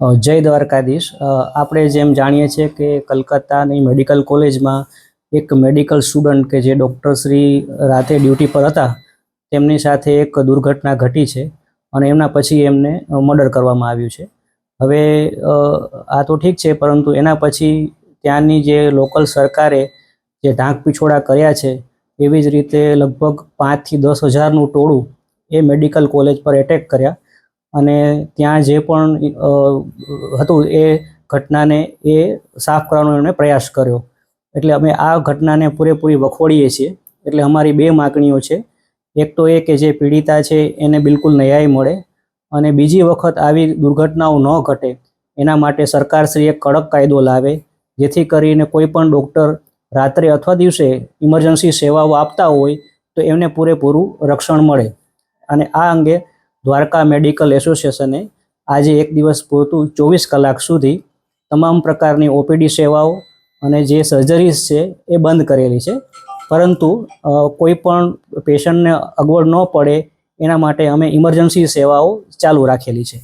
જય દ્વારકાધીશ. આપણે જેમ જાણીએ છીએ કે કલકત્તાની મેડિકલ કોલેજમાં એક મેડિકલ સ્ટુડન્ટ કે જે ડૉક્ટર શ્રી રાતે ડ્યુટી પર હતા, તેમની સાથે એક દુર્ઘટના ઘટી છે અને એમના પછી એમને મર્ડર કરવામાં આવ્યું છે. હવે આ તો ઠીક છે, પરંતુ એના પછી ત્યાંની જે લોકલ સરકારે જે ઢાંક પીછોડા કર્યા છે, એવી જ રીતે લગભગ પાંચથી દસ હજારનું ટોળું એ મેડિકલ કોલેજ પર એટેક કર્યા. અને ત્યાં જે પણ હતું એ ઘટનાને એ સાફ કરવાનો એમણે પ્રયાસ કર્યો. એટલે અમે આ ઘટનાને પૂરેપૂરી વખોડીએ છીએ. એટલે અમારી બે માગણીઓ છે. એક તો એ કે જે પીડિતા છે એને બિલકુલ ન્યાય મળે અને બીજી વખત આવી દુર્ઘટનાઓ ન ઘટે, એના માટે સરકારશ્રી એક કડક કાયદો લાવે, જેથી કરીને કોઈ પણ ડૉક્ટર રાત્રે અથવા દિવસે ઇમરજન્સી સેવાઓ આપતા હોય તો એમને પૂરેપૂરું રક્ષણ મળે. અને આ અંગે દ્વારકા મેડિકલ એસોસિએશને આજે એક દિવસ પૂરતું ચોવીસ કલાક સુધી તમામ પ્રકારની ઓપીડી સેવાઓ અને જે સર્જરીઝ છે એ બંધ કરેલી છે. પરંતુ કોઈ પણ પેશન્ટને અગવડ ન પડે એના માટે અમે ઇમરજન્સી સેવાઓ ચાલુ રાખેલી છે.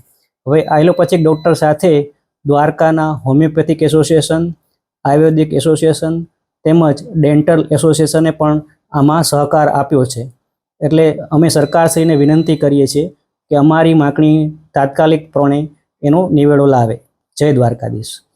હવે આયલોપેથિક ડૉક્ટર સાથે દ્વારકાના હોમિયોપેથિક એસોસિએશન, આયુર્વેદિક એસોસિએશન તેમજ ડેન્ટલ એસોસિએશને પણ આમાં સહકાર આપ્યો છે. એટલે અમે સરકારશ્રીને વિનંતી કરીએ છીએ કે અમારી માગણી તાત્કાલિકપણે એનો નિવેડો લાવે. જય દ્વારકાધીશ.